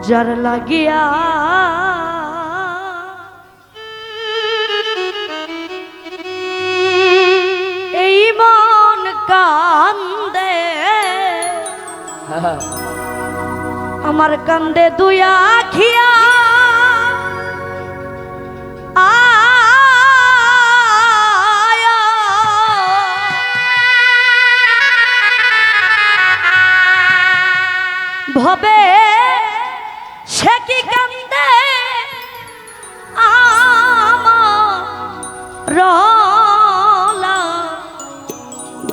যার লাগিয়া। এই মন কান্দে। আমার কান্দে আখিয়া। আয়া। ভবে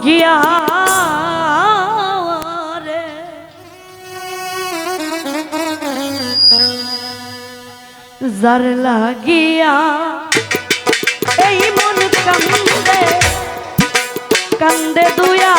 গিয়া রে। যার লাগিয়া এই মন কান্দে কান্দে দুয়া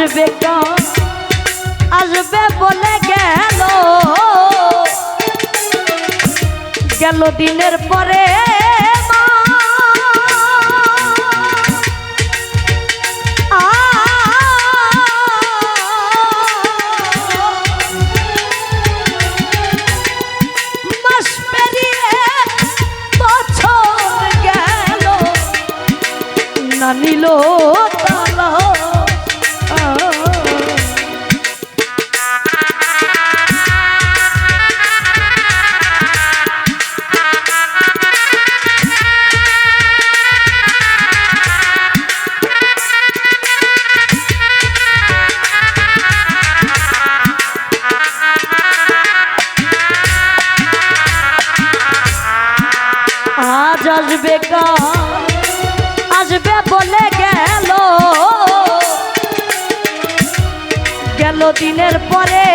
আসবে আসবে বলে গেল। গেল দিনের পরে দিনের পরে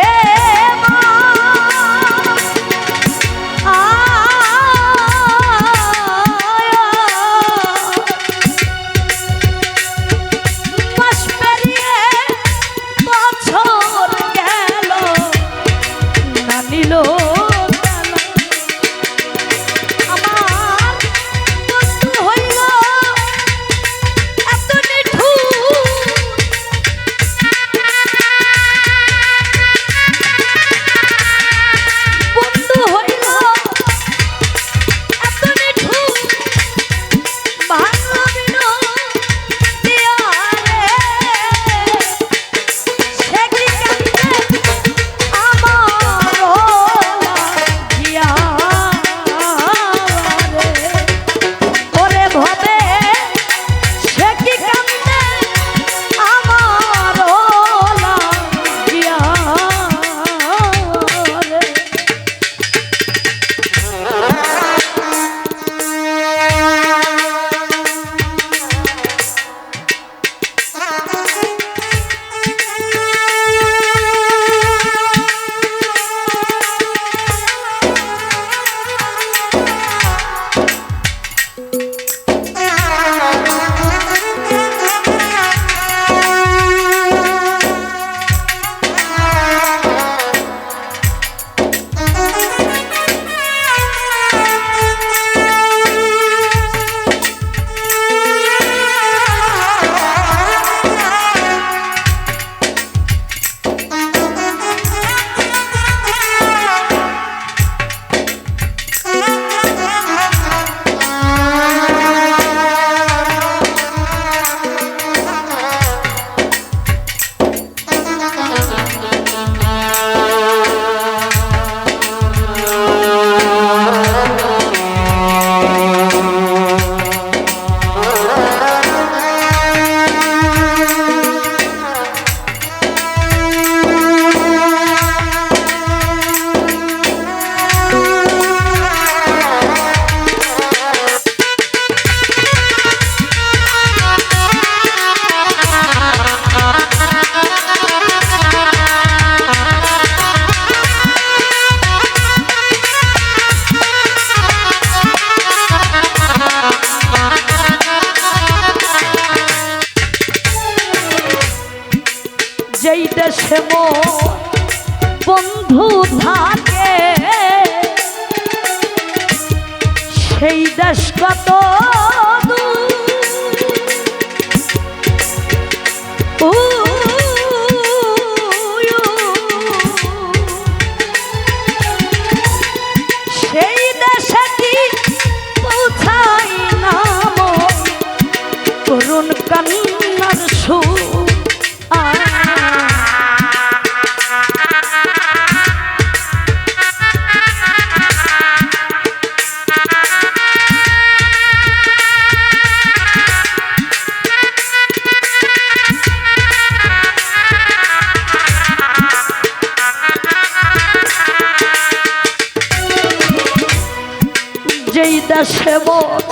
সেবক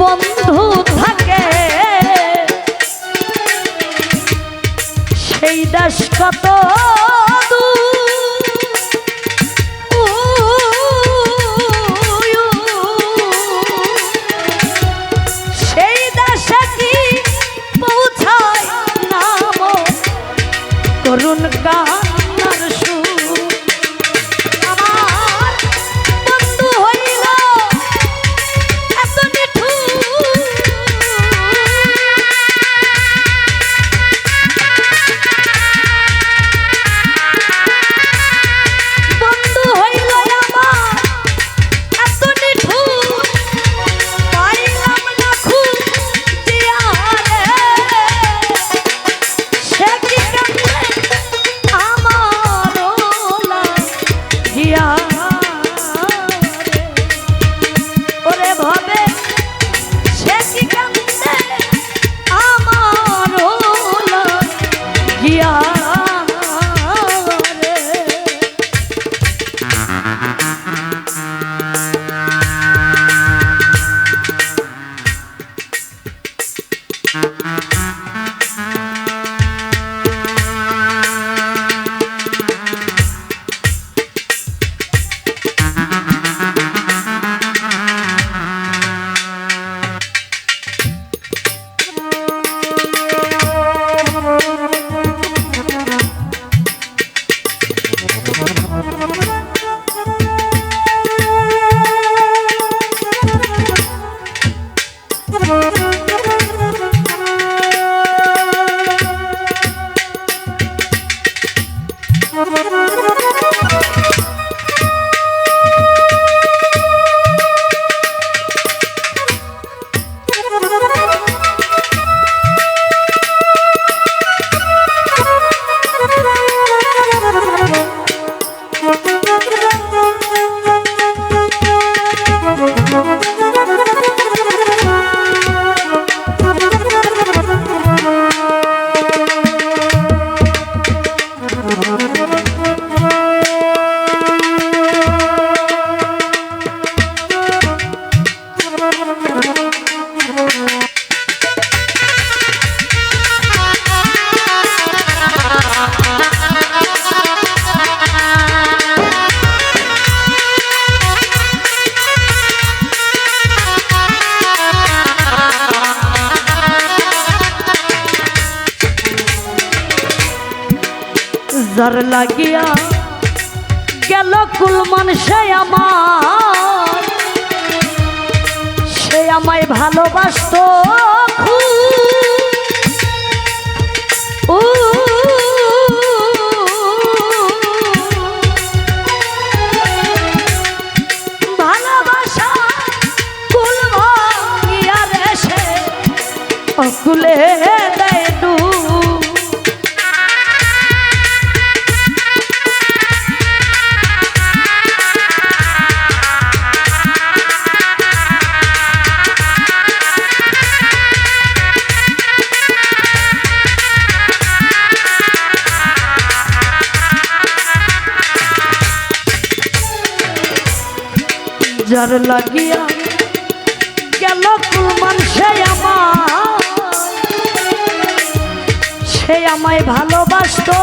বন্ধু থাকে। সেই দাস কত দিয়া নজর লাগিয়া গেল কুলমান সে আমার। সে আমায় ভালোবাসত অকুলে দেয় যার লাগিয়া গেল কুলমান সে আমার সে আমায় ভালোবাসতো।